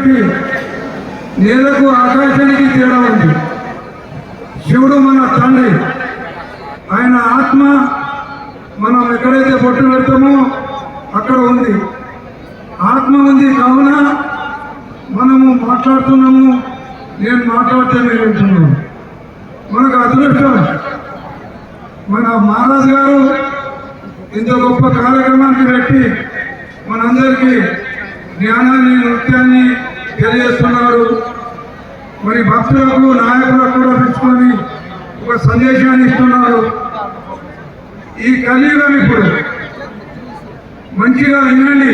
భూమికి నేలకు ఆకాశానికి తేడా ఉంది. శివుడు మన తండ్రి. ఆయన ఆత్మ మనం ఎక్కడైతే బొట్టు పెడతామో అక్కడ ఉంది. ఆత్మ ఉంది కావున మనము మాట్లాడుతున్నాము నేను మాట్లాడితే మీరు వింటున్నాను మనకు అదృష్టం మన మహారాజ్ గారు ఇంత గొప్ప కార్యక్రమానికి పెట్టి మనందరికీ జ్ఞానాన్ని నృత్యాన్ని తెలియజేస్తున్నారు. మరి భక్తులకు నాయకులకు కూడా పెంచుకొని ఒక సందేశాన్ని ఇస్తున్నారు. ఈ కలియుగం ఇప్పుడు మంచిగా వినండి.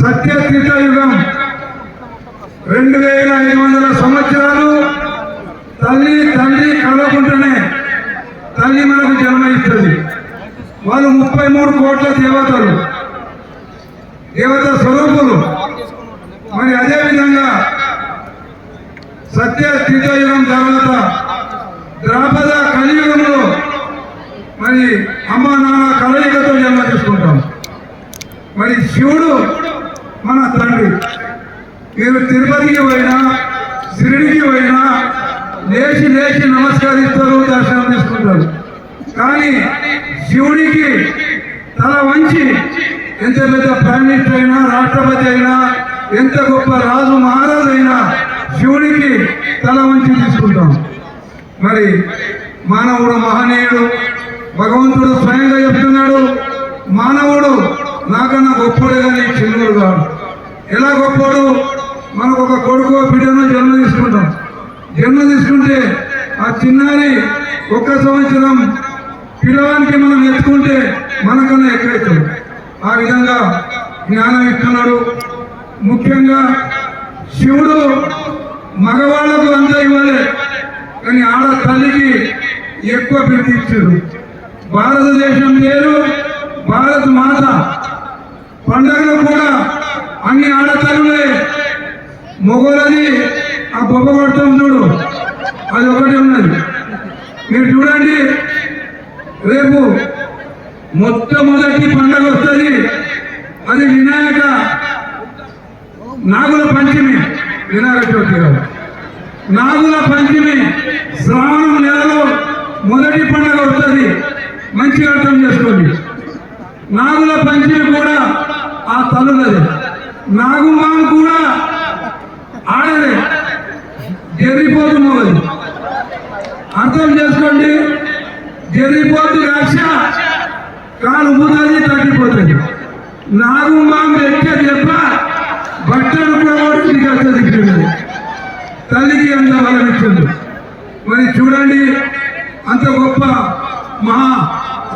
సత్య యుగం రెండు వేల ఐదు వందల సంవత్సరాలు తల్లి తండ్రి కలవకుండానే తల్లి మనకు జన్మ ఇస్తుంది వాళ్ళు ముప్పై మూడు కోట్ల దేవతలు. దేవత స్వరూపులు మరి అదే విధంగా సత్య యుగం తర్వాత ద్రాపద కలియుగంలో మరి అమ్మ నాన్న కలయికతో జన్మ తీసుకుంటాం మరి శివుడు మన తండ్రి. మీరు తిరుపతికి పోయినా షిరిడికి పోయినా లేచి లేచి నమస్కరిస్తారు దర్శనం తీసుకుంటారు కానీ శివుడికి తల వంచి ఎంత పెద్ద ప్రైమ్ మినిస్టర్ అయినా రాష్ట్రపతి అయినా ఎంత గొప్ప రాజు మహారాజు అయినా శివుడికి తల వంచి తీసుకుంటాం. మరి మానవుడు మహనీయుడు భగవంతుడు స్వయంగా చెప్తున్నాడు మానవుడు నాకన్నా గొప్పడు కానీ చిన్నడు కాదు. ఎలా గొప్పడు మనకు ఒక కొడుకు బిడ్డను జన్మ తీసుకుంటాం. జన్మ తీసుకుంటే ఆ చిన్నారి ఒక్క సంవత్సరం పిల్లవానికి మనం ఎత్తుకుంటే మనకన్నా ఎక్కువైతుంది. ఆ విధంగా జ్ఞానం ఇస్తున్నాడు. ముఖ్యంగా శివుడు మగవాళ్ళకు అంతా ఇవ్వలే. కానీ ఆడ తల్లికి ఎక్కువ బిడ్డ భారతదేశం పేరు భారత్ మాత. పండగలు కూడా అన్ని ఆడతల్లులే మొగోలది ఆ బొబ్బ కొడతాం చూడు అది ఒకటి ఉన్నది. మీరు చూడండి రేపు మొట్టమొదటి పండగ వస్తుంది. అది వినాయక నాగుల పంచమి. వినాయక చవితి నాగుల పంచమి శ్రావణం నెలలో మొదటి పండుగ వస్తుంది. మంచిగా అర్థం చేసుకోండి. నాగుల పంచమి కూడా ఆ తల్లులది. నాగుమాం కూడా ఆడదే. జరిపోతు మొగది అర్థం చేసుకోండి. జరిపోతు రక్ష. కాలు పోతుంది తగ్గిపోతుంది. నాగుమాం ఎక్కే దెబ్బ బట్టలు కూడా ఓడించి తల్లికి అంత బలం ఇచ్చింది మరి చూడండి అంత గొప్ప మహా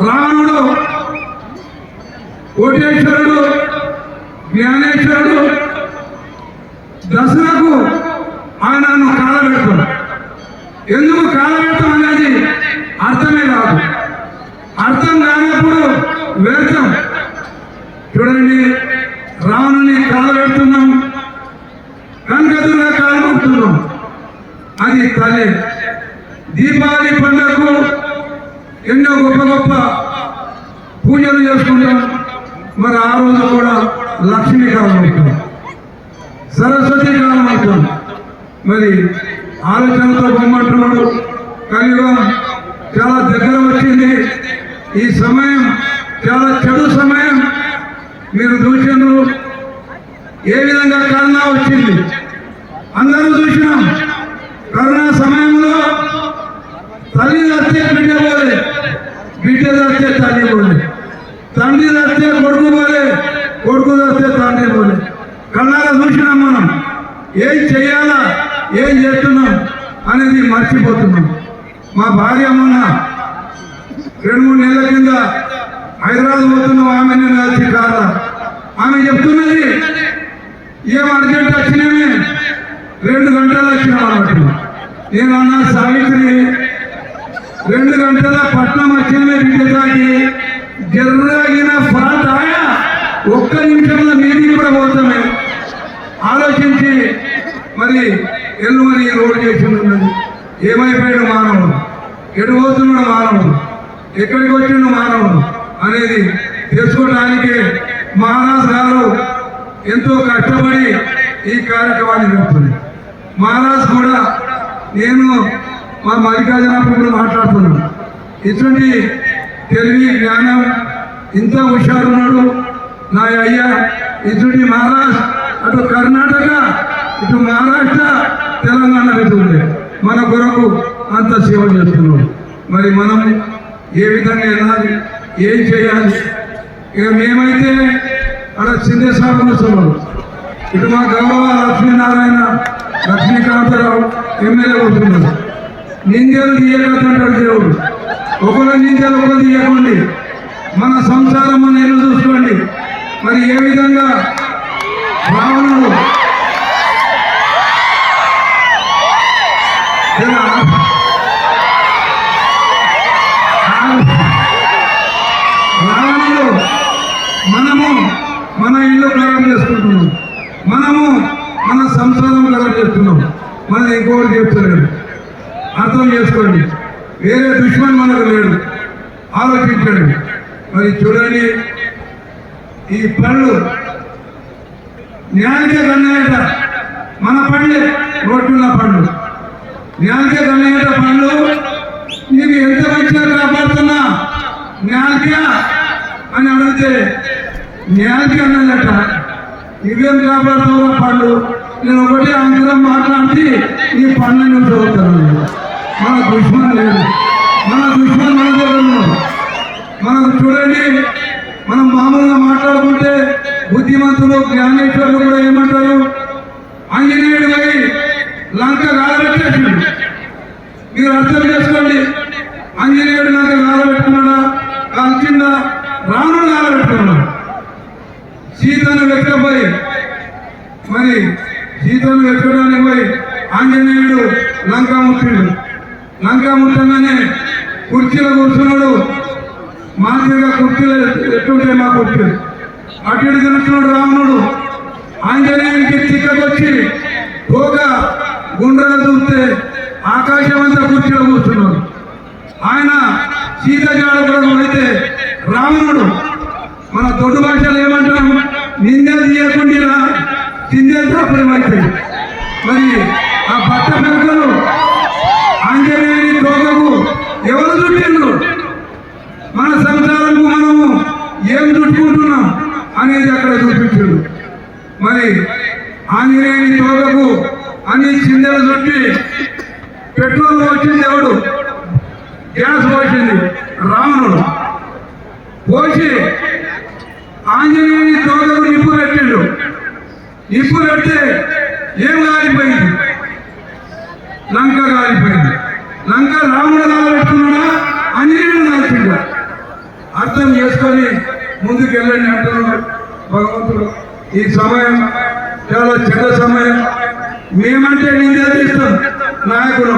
రావణుడు కోటేశ్వరుడు జ్ఞానేశ్వరుడు దసరాకు ఆయనను కాలబెడతాం ఎందుకు కాలబెడతాం అనేది అర్థమే కాదు. అర్థం కానప్పుడు వ్యర్థం చూడండి రావణుని కాలబెడుతున్నాం కనకదుర్గా కాలబెడుతున్నాం అది తల్లి. దీపావళి పండుగకు ఎన్నో గొప్ప గొప్ప పూజలు చేసుకుంటాం. మరి ఆ రోజు కూడా లక్ష్మీ కాలం అవుతాం సరస్వతి కాలం మరి ఆలోచనతో పొమ్మంటున్నాడు కలియుగం చాలా దగ్గర వచ్చింది. ఈ సమయం చాలా చెడు సమయం. మీరు చూసినారు ఏ విధంగా కన్నా వచ్చింది అందరూ చూసినాం కరోనా సమయంలో తల్లి దస్తే బిడ్డ పోలే బిడ్డ దస్తే తల్లి పోలే తండ్రి దస్తే కొడుకు పోలే కొడుకు దస్తే తండ్రి పోలే చూసినాం మనం. ఏం చేయాలా? ఏం చేస్తున్నాం? అనేది మర్చిపోతున్నాం. మా భార్య మొన్న రెండు మూడు నెలల కింద హైదరాబాద్ పోతున్నాం. ఆమె నేను కలిసి కాదా ఆమె చెప్తున్నది ఏం అర్జెంట్ వచ్చినామే? రెండు గంటలు వచ్చినాం అన్నట్టు. నేను అన్న సావిత్రి రెండు గంటల పట్నం వచ్చినమే బిడ్డ తాగి జర్రాగిన ఆయా. ఒక్క నిమిషంలో మీది కూడా పోతామే. ఆలోచించి మరి ఎల్లుమని రోడ్డు చేసి ఉన్నది. ఏమైపోయాడు మానవుడు? ఎటు పోతున్నాడు మానవుడు. ఎక్కడికి వచ్చిండు మానవుడు అనేది తెలుసుకోవడానికి మహారాజ్ గారు ఎంతో కష్టపడి ఈ కార్యక్రమాన్ని నడుపుతుంది మహారాజ్ కూడా నేను మా మల్లికార్జునప్పుడు మాట్లాడుతున్నాను. ఇటువంటి తెలివి జ్ఞానం ఇంత హుషారున్నాడు. నా అయ్యా ఇటువంటి మహారాజ్ అటు కర్ణాటక ఇటు మహారాష్ట్ర తెలంగాణ వెళ్తుంది మన కొరకు అంత సేవ చేస్తున్నాడు మరి మనం ఏ విధంగా వెళ్ళాలి ఏం చేయాలి? ఇక మేమైతే అక్కడ సింధేశ్వరం కూర్చున్నాం. ఇటు మా గౌరవ లక్ష్మీనారాయణ లక్ష్మీకాంతరావు ఎమ్మెల్యే కూర్చున్నారు. నిందలు తీయకంటాడు దేవుడు. ఒకరు నిందలు ఒకరు తీయకండి. మన సంసారం మన ఎల్లు చూసుకోండి. మరి ఏ విధంగా రావణుడు ఇలా రావణుడు మనము మన ఇల్లు ఖరాబ్ చేసుకుంటున్నాం. మనము మన సంసారం ఖరాబ్ చేస్తున్నాం. మనం ఇంకొకటి చెప్తలేడు అర్థం చేసుకోండి. వేరే దుష్మన్ మనకు లేడు. ఆలోచించండి. మరి చూడండి ఈ పనులు జ్ఞానికే గన్నయ్యట మన పండ్లే రోడ్డున్న పండ్లు జ్ఞానికే గన్నయ్యట పండ్లు నీకు ఎంత మంచిగా కాపాడుతున్నా న్యాయక అని అడిగితే జ్ఞానికి అన్నదట ఇవేం కాపాడుతావు పండ్లు నేను ఒకటే అంతరం మాట్లాడి నీ పండ్లని చదువుతాను మన దుష్మన్ లేదు. మన దుష్మన్ మన దగ్గర ఉన్నాడు. మనకు చూడండి మనం మామూలుగా మాట్లాడుకుంటే బుద్ధిమంతులు జ్ఞానేశ్వరులు కూడా ఏమంటారు? ఆంజనేయుడు పోయి లంక కాలబెట్టేసిండు మీరు అర్థం చేసుకోండి. ఆంజనేయుడు లంక కాలబెట్టుకున్నాడా కాల్చిందా రావణుడు కాలబెట్టుకున్నాడు సీతను వెతకపోయి మరి సీతను వెతకడానికి పోయి ఆంజనేయుడు లంక ముట్టిండు. లంక ముట్టంగానే కుర్చీలో కూర్చున్నాడు. మాదిరిగా కుర్చీలు ఎట్టుంటాయి మా కుర్చీలు. అటు ఇటు తిరుగుతున్నాడు రావణుడు. ఆంజనేయునికి చిక్కకొచ్చి తోక గుండ్రలు చూస్తే ఆకాశం అంతా కుర్చీలో కూర్చున్నాడు. ఆయన సీత జాడ అయితే రావణుడు. మన దొడ్డు భాషలో ఏమంటాం నింద తీయకుండా చిందేలు తప్పలేమైతే మరి ఆ బట్ట పెరుకలు ఆంజనేయుని తోకకు ఎవరు చుట్టిండ్రు? మన సంసారంకు మనము ఏం చుట్టుకుంటున్నాం అనేది అక్కడ చూపించాడు మరి ఆంజనేయుని తోకకు అని చిందెలు చుట్టి పెట్రోల్ వచ్చింది ఎవడు గ్యాస్ పోసింది రావణుడు పోసి ఆంజనేయుని తోటకు నిప్పు పెట్టిండు. నిప్పు పెడితే ఏం కాలిపోయింది? లంక కాలిపోయింది. లంక రాముడు కాలబెట్టుకున్నాడా ఆంజనేయుడు కాల్చిండా? అర్థం చేసుకొని ముందుకు వెళ్ళండి అంటున్నాడు భగవంతుడు. ఈ సమయం చాలా చెడ్డ సమయం. మేమంటే నిందేస్తాం నాయకులు.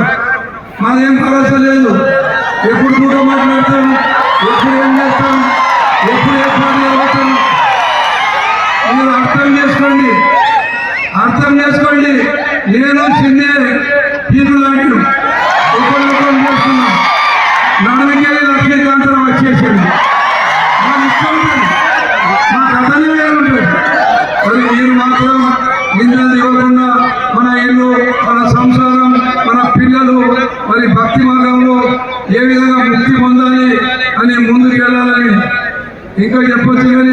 మాదేం భరోసా లేదు. ఎప్పుడు కూడా మాట్లాడతాం ఎప్పుడు ఏం చేస్తాం? ఎప్పుడు ఏ జరుగుతాం మీరు అర్థం చేసుకోండి. అర్థం చేసుకోండి. నేను చిన్నే పీపుల్ అంటూ ఒకరికొకరు చేస్తున్నాం. నడుమికే లక్ష్మీకాంతరం వచ్చేసింది. మాకు ఇష్టం మరి మీరు మాత్రం నిందలు ఇవ్వకుండా మన ఇల్లు మన సంసారం మన పిల్లలు మరి భక్తి మార్గంలో ఏ విధంగా ఇంకో చెప్పొచ్చు కానీ